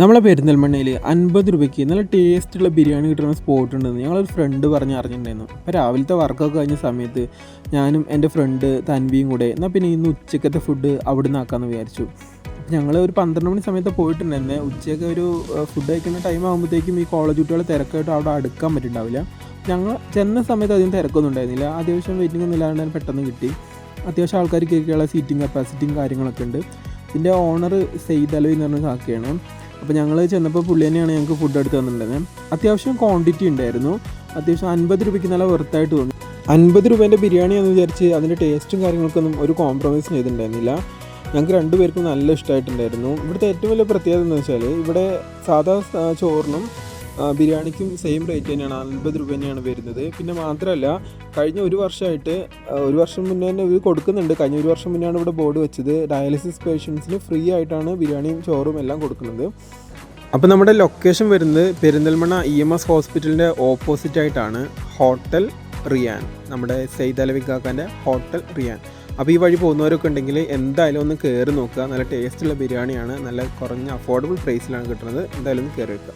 നമ്മളെ പെരിന്തൽമണ്ണയിൽ അൻപത് രൂപയ്ക്ക് നല്ല ടേസ്റ്റുള്ള ബിരിയാണി കിട്ടുന്ന സ്പോട്ട് ഉണ്ടെന്ന് ഞങ്ങളൊരു ഫ്രണ്ട് പറഞ്ഞ് അറിഞ്ഞിട്ടുണ്ടായിരുന്നു. അപ്പോൾ രാവിലത്തെ വർക്കൊക്കെ കഴിഞ്ഞ സമയത്ത് ഞാനും എന്റെ ഫ്രണ്ട് തൻവിയും കൂടെ എന്നാൽ പിന്നെ ഇന്ന് ഉച്ചക്കത്തെ ഫുഡ് അവിടെ നിന്ന് ആക്കാമെന്ന് വിചാരിച്ചു. ഞങ്ങൾ ഒരു പന്ത്രണ്ട് മണി സമയത്ത് പോയിട്ടുണ്ടായിരുന്നേ. ഉച്ചയ്ക്ക് ഒരു ഫുഡ് കഴിക്കുന്ന ടൈം ആകുമ്പോഴത്തേക്കും ഈ കോളേജ് കുട്ടികളെ തിരക്കായിട്ട് അവിടെ അടുക്കാൻ പറ്റുന്നുണ്ടാവില്ല ഞങ്ങൾ ചെന്ന സമയത്ത് അധികം തിരക്കൊന്നും ഉണ്ടായിരുന്നില്ല. അത്യാവശ്യം വെയിറ്റിംഗ് ഒന്നും ഇല്ലാണ്ട് പെട്ടെന്ന് കിട്ടി. അത്യാവശ്യം ആൾക്കാർ കയറിയുള്ള സീറ്റിംഗ് കപ്പാസിറ്റിയും കാര്യങ്ങളൊക്കെ ഉണ്ട്. ഇതിന്റെ ഓണർ സെയ്ദ് അലവി പറഞ്ഞ കാക്കയാണ്. അപ്പോൾ ഞങ്ങൾ ചെന്നപ്പോൾ പുള്ളി തന്നെയാണ് ഞങ്ങൾക്ക് ഫുഡ് എടുത്ത് തന്നിട്ടുണ്ടായിരുന്നത് അത്യാവശ്യം ക്വാണ്ടിറ്റി ഉണ്ടായിരുന്നു. അത്യാവശ്യം അൻപത് രൂപയ്ക്ക് നല്ല വെറുത്തായിട്ട് തോന്നി. അൻപത് രൂപേന്റെ ബിരിയാണി എന്ന് വിചാരിച്ച് അതിന്റെ ടേസ്റ്റും കാര്യങ്ങൾക്കൊന്നും ഒരു കോംപ്രമൈസ് ചെയ്തിട്ടുണ്ടായിരുന്നില്ല. ഞങ്ങൾക്ക് രണ്ടുപേർക്കും നല്ല ഇഷ്ടമായിട്ടുണ്ടായിരുന്നു ഇവിടുത്തെ ഏറ്റവും വലിയ പ്രത്യേകത എന്ന് വെച്ചാൽ ഇവിടെ സാധാ ചോറിനും ബിരിയാണിക്കും സെയിം റേറ്റ് തന്നെയാണ് അൻപത് രൂപ തന്നെയാണ് വരുന്നത്. പിന്നെ മാത്രമല്ല കഴിഞ്ഞ ഒരു വർഷമായിട്ട് ഒരു വർഷം മുന്നേ തന്നെ ഇത് കൊടുക്കുന്നുണ്ട്. കഴിഞ്ഞ ഒരു വർഷം മുന്നേ ആണ് ഇവിടെ ബോർഡ് വെച്ചത്. ഡയാലിസിസ് പേഷ്യൻസിന് ഫ്രീ ആയിട്ടാണ് ബിരിയാണിയും ചോറും എല്ലാം കൊടുക്കുന്നത്. അപ്പോൾ നമ്മുടെ ലൊക്കേഷൻ വരുന്നത് പെരിന്തൽമണ്ണ ഇ എം എസ് ഹോസ്പിറ്റലിന്റെ ഓപ്പോസിറ്റ് ആയിട്ടാണ് ഹോട്ടൽ റിയാൻ. നമ്മുടെ സെയ്ദ് അലവിക്കാക്കാന്റെ ഹോട്ടൽ റിയാൻ. അപ്പോൾ ഈ വഴി പോകുന്നവരൊക്കെ ഉണ്ടെങ്കിൽ എന്തായാലും ഒന്ന് കയറി നോക്കുക. നല്ല ടേസ്റ്റുള്ള ബിരിയാണിയാണ്. നല്ല കുറഞ്ഞ അഫോർഡബിൾ പ്രൈസിലാണ് കിട്ടുന്നത്. എന്തായാലും ഒന്ന് കയറി വെക്കുക